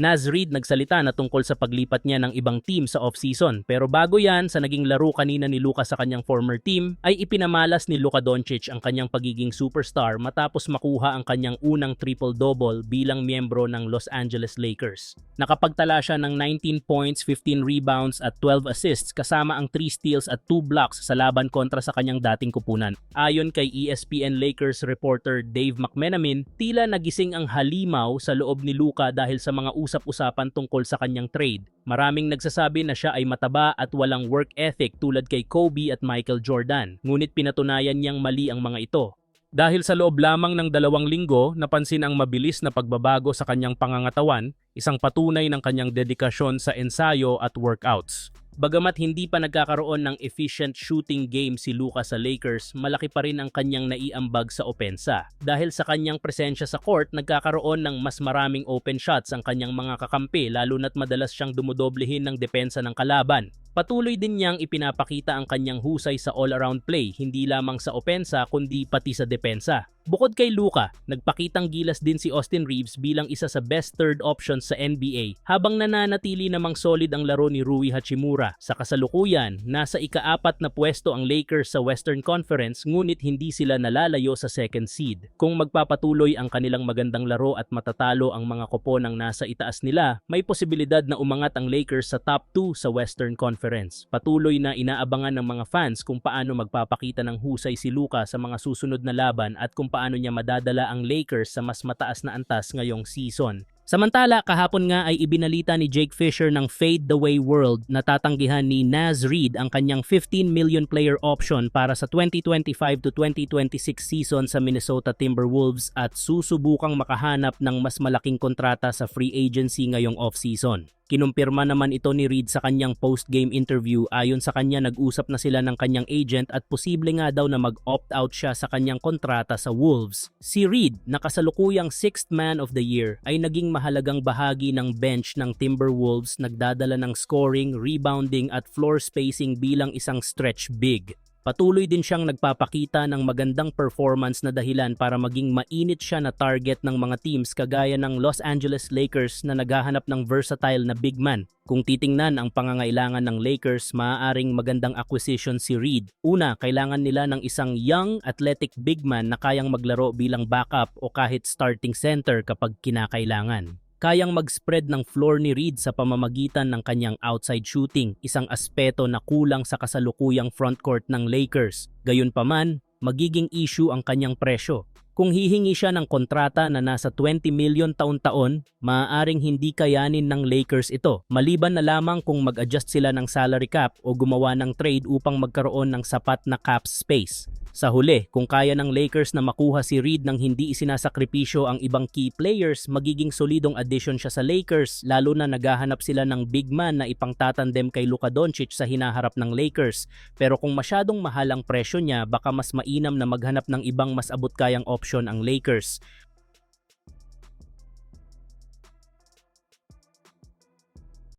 Naz Reid nagsalita na tungkol sa paglipat niya ng ibang team sa off-season pero bago yan sa naging laro kanina ni Luka sa kanyang former team ay ipinamalas ni Luka Doncic ang kanyang pagiging superstar matapos makuha ang kanyang unang triple-double bilang miyembro ng Los Angeles Lakers. Nakapagtala siya ng 19 points, 15 rebounds at 12 assists kasama ang 3 steals at 2 blocks sa laban kontra sa kanyang dating kupunan. Ayon kay ESPN Lakers reporter Dave McMenamin, tila nagising ang halimaw sa loob ni Luka dahil sa mga usap-usapan tungkol sa kanyang trade. Maraming nagsasabi na siya ay mataba at walang work ethic tulad kay Kobe at Michael Jordan, ngunit pinatunayan niyang mali ang mga ito. Dahil sa loob lamang ng dalawang linggo, napansin ang mabilis na pagbabago sa kanyang pangangatawan, isang patunay ng kanyang dedikasyon sa ensayo at workouts. Bagamat hindi pa nagkakaroon ng efficient shooting game si Luka sa Lakers, malaki pa rin ang kanyang naiambag sa opensa. Dahil sa kanyang presensya sa court, nagkakaroon ng mas maraming open shots ang kanyang mga kakampi lalo na't madalas siyang dumodoblehin ng depensa ng kalaban. Patuloy din niyang ipinapakita ang kanyang husay sa all-around play, hindi lamang sa opensa kundi pati sa depensa. Bukod kay Luka, nagpakitang gilas din si Austin Reeves bilang isa sa best third options sa NBA habang nananatili namang solid ang laro ni Rui Hachimura. Sa kasalukuyan, nasa ikaapat na pwesto ang Lakers sa Western Conference ngunit hindi sila nalalayo sa second seed. Kung magpapatuloy ang kanilang magandang laro at matatalo ang mga kopo ng nasa itaas nila, may posibilidad na umangat ang Lakers sa top 2 sa Western Conference. Patuloy na inaabangan ng mga fans kung paano magpapakita ng husay si Luka sa mga susunod na laban at kung paano niya madadala ang Lakers sa mas mataas na antas ngayong season. Samantala, kahapon nga ay ibinalita ni Jake Fisher ng Fade the Way World na tatanggihan ni Naz Reid ang kanyang 15 million player option para sa 2025 to 2026 season sa Minnesota Timberwolves at susubukang makahanap ng mas malaking kontrata sa free agency ngayong off-season. Kinumpirma naman ito ni Reid sa kanyang post-game interview ayon sa kanya nag-usap na sila ng kanyang agent at posible nga daw na mag-opt-out siya sa kanyang kontrata sa Wolves. Si Reid, na kasalukuyang 6th man of the year, ay naging mahalagang bahagi ng bench ng Timberwolves nagdadala ng scoring, rebounding at floor spacing bilang isang stretch big. Patuloy din siyang nagpapakita ng magandang performance na dahilan para maging mainit siya na target ng mga teams kagaya ng Los Angeles Lakers na naghahanap ng versatile na big man. Kung titingnan ang pangangailangan ng Lakers, maaaring magandang acquisition si Reed. Una, kailangan nila ng isang young, athletic big man na kayang maglaro bilang backup o kahit starting center kapag kinakailangan kayang mag-spread ng floor ni Reed sa pamamagitan ng kanyang outside shooting, isang aspeto na kulang sa kasalukuyang frontcourt ng Lakers. Gayunpaman, magiging issue ang kanyang presyo. Kung hihingi siya ng kontrata na nasa 20 million taon-taon, maaaring hindi kayanin ng Lakers ito, maliban na lamang kung mag-adjust sila ng salary cap o gumawa ng trade upang magkaroon ng sapat na cap space. Sa huli, kung kaya ng Lakers na makuha si Reed nang hindi isinasakripisyo ang ibang key players, magiging solidong addition siya sa Lakers lalo na naghahanap sila ng big man na ipangtatandem kay Luka Doncic sa hinaharap ng Lakers. Pero kung masyadong mahal ang presyo niya, baka mas mainam na maghanap ng ibang mas abot kayang option ang Lakers.